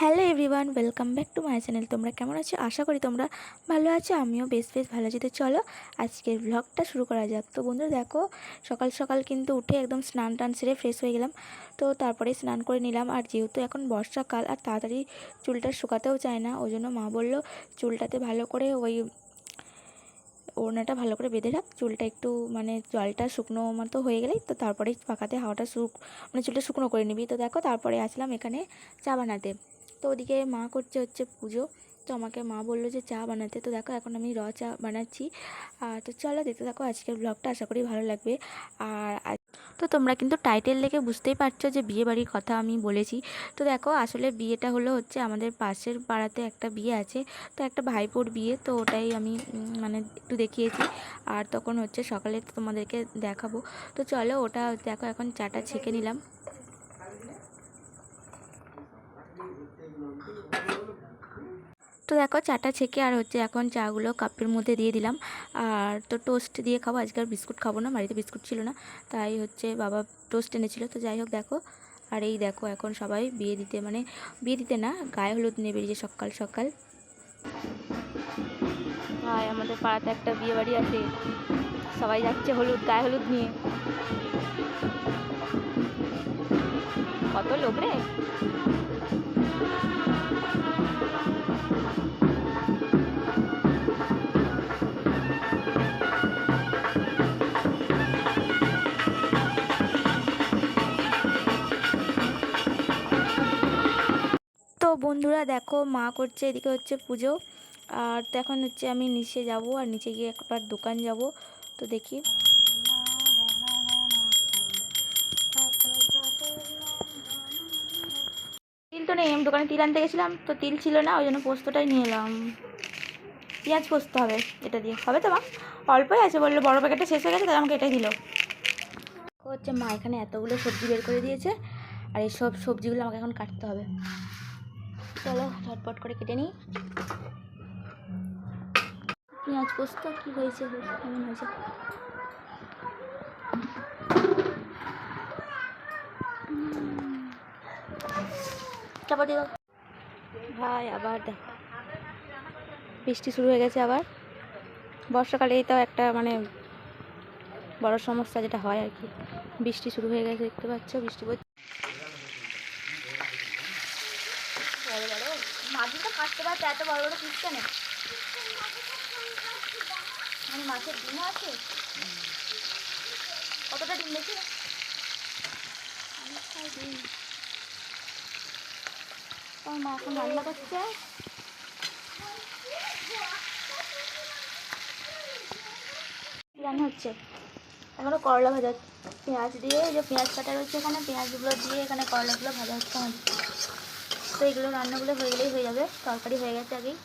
Hello everyone, welcome back to my channel. তোমরা কেমন আছো? আশা করি তোমরা ভালো আছো, আমিও বেশ বেশ ভালো আছি। তো চলো, আজকের ব্লগটা শুরু করা যাক। তো বন্ধুরা, দেখো, সকাল সকাল কিন্তু উঠে একদম স্নান টান সেরে ফ্রেশ হয়ে গেলাম। তো তারপরে স্নান করে নিলাম। আর যেহেতু এখন বর্ষাকাল, আর তাড়াতাড়ি চুলটা শুকাতেও চায় না, ওই জন্য মা বলল, চুলটাতে ভালো করে ওই ওড়নাটা ভালো করে বেঁধে রাখ, চুলটা একটু মানে জলটা শুকনো মতো হয়ে গেলেই তো তারপরে পাকাতে হাওয়াটা শুক মানে চুলটা শুকনো করে নিবি। তো দেখো তারপরে আসলাম এখানে চা বানাতে। তো ওদিকে মা করছে হচ্ছে পুজো। তো আমাকে মা বলল যে চা বানাতে। তো দেখো এখন আমি র চা বানাচ্ছি। আর তো চলো দেখতে থাকো আজকের ব্লগটা। আশা করি ভালো লাগবে। আর তো তোমরা কিন্তু টাইটেল দেখে বুঝতেই পারছ যে বিয়ে বাড়ির কথা আমি বলেছি। তো দেখো, আসলে বিয়েটা হলো হচ্ছে আমাদের পাশের পাড়াতে একটা বিয়ে আছে, তো একটা ভাইপোর বিয়ে, তো ওটাই আমি মানে একটু দেখিয়েছি। আর তখন হচ্ছে সকালে তোমাদেরকে দেখাবো। তো চলো ওটা দেখো, এখন চাটা ছেঁকে নিলাম। তো দেখো চাটা ছেঁকে আর হচ্ছে এখন চাগুলো কাপের মধ্যে দিয়ে দিলাম। আর তো টোস্ট দিয়ে খাব। আজকে আর বিস্কুট খাব না, বাড়িতে বিস্কুট ছিল না। তাই হচ্ছে বাবা টোস্ট এনেছিল। তো যাই হোক দেখো, আর এই দেখো এখন সবাই বিয়ে দিতে মানে বিয়ে দিতে না, গায়ে হলুদ নিয়ে বেরিয়েছে সকাল সকাল। ভাই, আমাদের পাড়াতে একটা বিয়ে বাড়ি আছে। সবাই যাচ্ছে হলুদ, গায়ে হলুদ নিয়ে। কত লোক রে? বন্ধুরা দেখো, মা করছে, এদিকে হচ্ছে পুজো। আর তো এখন হচ্ছে আমি নিচে যাব, আর নিচে গিয়ে একবার দোকান যাব। তো দেখি। তিল তো নেই, আমি দোকানে তিল আনতে গেছিলাম, তো তিল ছিল না, ওই জন্য পোস্তটাই নিয়ে এলাম। পেঁয়াজ পোস্ত হবে, এটা দিয়ে। হবে তো মা? অল্পই আছে বলল, বড় প্যাকেটটা শেষ হয়ে গেছে, তাই আমাকে এটাই দিল। হচ্ছে মা এখানে এতগুলো সবজি বের করে দিয়েছে, আর এই সব সবজিগুলো আমাকে এখন কাটতে হবে। চলো, ঝটপট করে কেটে নিই। পেঁয়াজ পোস্ত, কী হয়েছে? কেমন হয়েছে? চাপাতি দাও। ভাই, আবার দেখো। বৃষ্টি শুরু হয়ে গেছে আবার। বর্ষাকালে তো একটা মানে বড় সমস্যা যেটা হয় আর কি। বৃষ্টি শুরু হয়ে গেছে, দেখতে পাচ্ছ? বৃষ্টি পড়ছে বড় বড় মাছটা কাটতে পারতে এত বড় বড় পিস কেন? মানে মাছের ডিমও আছে? কতটা ডিম দেখি ডিম আমার মা এখন রান্না করছে। রান্না হচ্ছে? এখনও করলা ভাজা। পেঁয়াজ দিয়ে যে পেঁয়াজ কাটা রয়েছে এখানে, পেঁয়াজগুলো দিয়ে এখানে করলাগুলো ভাজা হচ্ছে আমাদের। তো এগুলো রান্নাগুলো হয়ে গেলেই হয়ে যাবে। তরকারি হয়ে গেছে আগেই।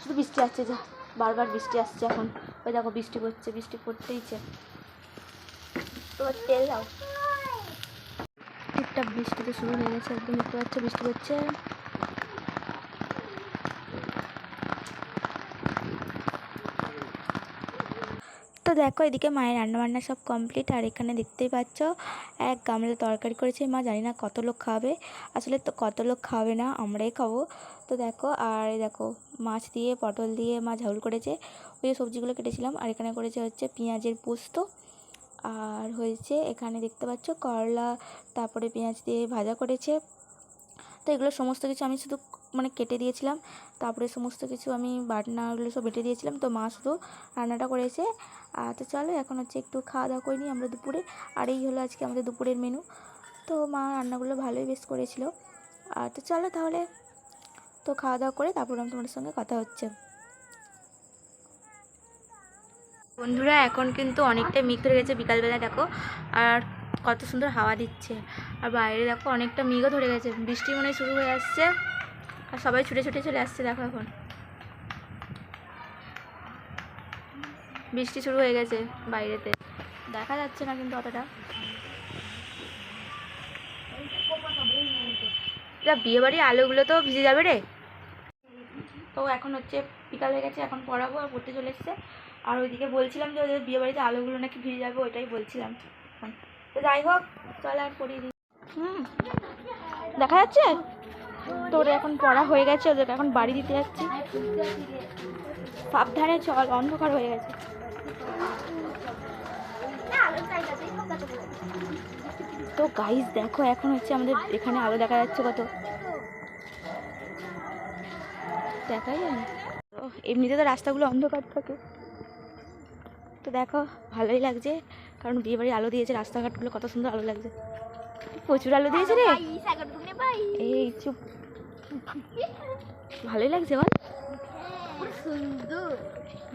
শুধু বৃষ্টি আসছে যা, বারবার বৃষ্টি আসছে এখন। ওই দেখো বৃষ্টি পড়ছে, বৃষ্টি পড়তেইছে তো তেল দাও। টুকটাক বৃষ্টিতে শুরু হয়ে গেছে, একদম দেখতে পাচ্ছ বৃষ্টি পড়ছে। দেখো, এদিকে মায়ের রান্নাবান্না সব কমপ্লিট আর এখানে দেখতেই পাচ্ছ, এক গামলা তরকারি করেছে। মা জানি না কত লোক খাবে। আসলে তো কত লোক খাবে না, আমরাই খাব। তো দেখো, আর দেখো, মাছ দিয়ে, পটল দিয়ে মা ঝাউল করেছে। ওই সবজিগুলো কেটেছিলাম, আর এখানে করেছে হচ্ছে পেঁয়াজের পোস্ত। আর হয়েছে, এখানে দেখতে পাচ্ছ করলা, তারপরে পেঁয়াজ দিয়ে ভাজা করেছে। তো এগুলো সমস্ত কিছু আমি শুধু মানে কেটে দিয়েছিলাম। তারপরে সমস্ত কিছু আমি বাটনাগুলো সব বেটে দিয়েছিলাম। তো মা শুধু রান্নাটা করেছে। আর তো চলো এখন হচ্ছে একটু খাওয়া দাওয়া করে নিই আমরা দুপুরে। আর এই হলো আজকে আমাদের দুপুরের মেনু তো মা রান্নাগুলো ভালোই বেশ করেছিল। আর তো চলো তাহলে। তো খাওয়া দাওয়া করে তারপর আমি তোমাদের সঙ্গে কথা হচ্ছে। বন্ধুরা, এখন কিন্তু অনেকটাই মেঘ হয়ে গেছে বিকালবেলা দেখো। আর কত সুন্দর হাওয়া দিচ্ছে। আর বাইরে দেখো অনেকটা মেঘও ধরে গেছে। বৃষ্টি মনে শুরু হয়ে আসছে। আর সবাই ছুটে ছুটে চলে আসছে, দেখো এখন। বৃষ্টি শুরু হয়ে গেছে বাইরেতে। দেখা যাচ্ছে না কিন্তু অতটা। যা বিয়ে বাড়ির আলোগুলো তো ভিজে যাবে রে। তো এখন হচ্ছে বিকাল হয়ে গেছে, এখন পড়াবো আর পড়তে চলে এসছে। আর ওইদিকে বলছিলাম যে ওদের বিয়ে বাড়িতে আলোগুলো নাকি ভিজে যাবে, ওইটাই বলছিলাম। তো যাই হোক, চল আর পড়িয়ে দিই। হুম। দেখা যাচ্ছে? তো ওদের এখন পড়া হয়ে গেছে, ওদেরকে এখন বাড়ি দিতে যাচ্ছি। সাবধানে চল, অন্ধকার হয়ে গেছে। তো গাইস দেখো, এখন হচ্ছে আমাদের এখানে আলো দেখা যাচ্ছে কত। দেখাই তো এমনিতে তো রাস্তাগুলো অন্ধকার থাকে। তো দেখো, ভালোই লাগছে, কারণ বিয়ে বাড়ি আলো দিয়েছে, রাস্তাঘাটগুলো কত সুন্দর আলো লাগছে। প্রচুর আলো দিয়েছে রে। এই চুপ। ভালোই লাগছে বল। সুন্দর।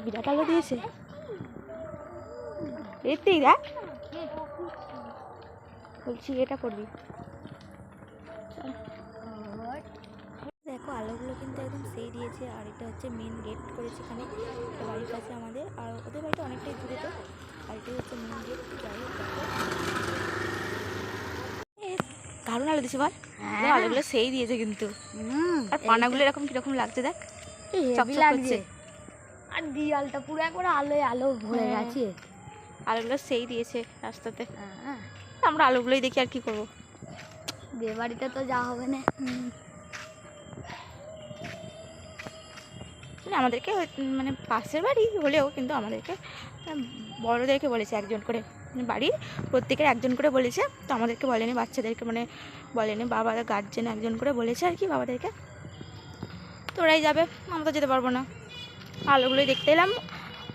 বিরাট আলো দিয়েছে। এতেই দেখ বলছি এটা করবি। দেখো আলোগুলো কিন্তু একদম সেই দিয়েছে আর এটা হচ্ছে মেন গেট করেছে এখানে। একটা বাড়ির কাছে আমাদের। আর ওদের বাড়িটা অনেকটাই দূরে তো আর এটাই হচ্ছে মেন গেট যাই হোক দেখো এ, দারুণ আলো দিছে বল। একদম আলোগুলো সেই দিয়েছে কিন্তু। আর পানাগুলো এরকম কীরকম লাগছে দেখ? করছে। আর দিয়ালটা পুরো একবার আলোয় আলো ভরে হ্যাঁ। গেছে। আলোগুলো সেই দিয়েছে রাস্তাতে। হ্যাঁ। আমরা আলোগুলোই দেখি আর কি করব। বিয়ে বাড়িতে তো যা হবে না। মানে আমাদেরকে মানে পাশের বাড়ি হলেও কিন্তু আমাদেরকে বড়োদেরকে বলেছে একজন করে মানে বাড়ির প্রত্যেকের একজন করে বলেছে। তো আমাদেরকে বলেনি, বাচ্চাদেরকে মানে বলেনি, বাবা গার্জেন একজন করে বলেছে আর কি বাবাদেরকে। তো ওরাই যাবে, আমরা তো যেতে পারব না। আলোগুলোই দেখতে এলাম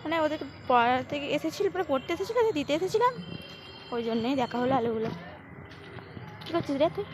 মানে ওদেরকে পড়া থেকে এসেছিল মানে পড়তে এসেছিল দিতে এসেছিলাম। ওই জন্যই দেখা হলো আলোগুলো। কী করছিস রে তুই?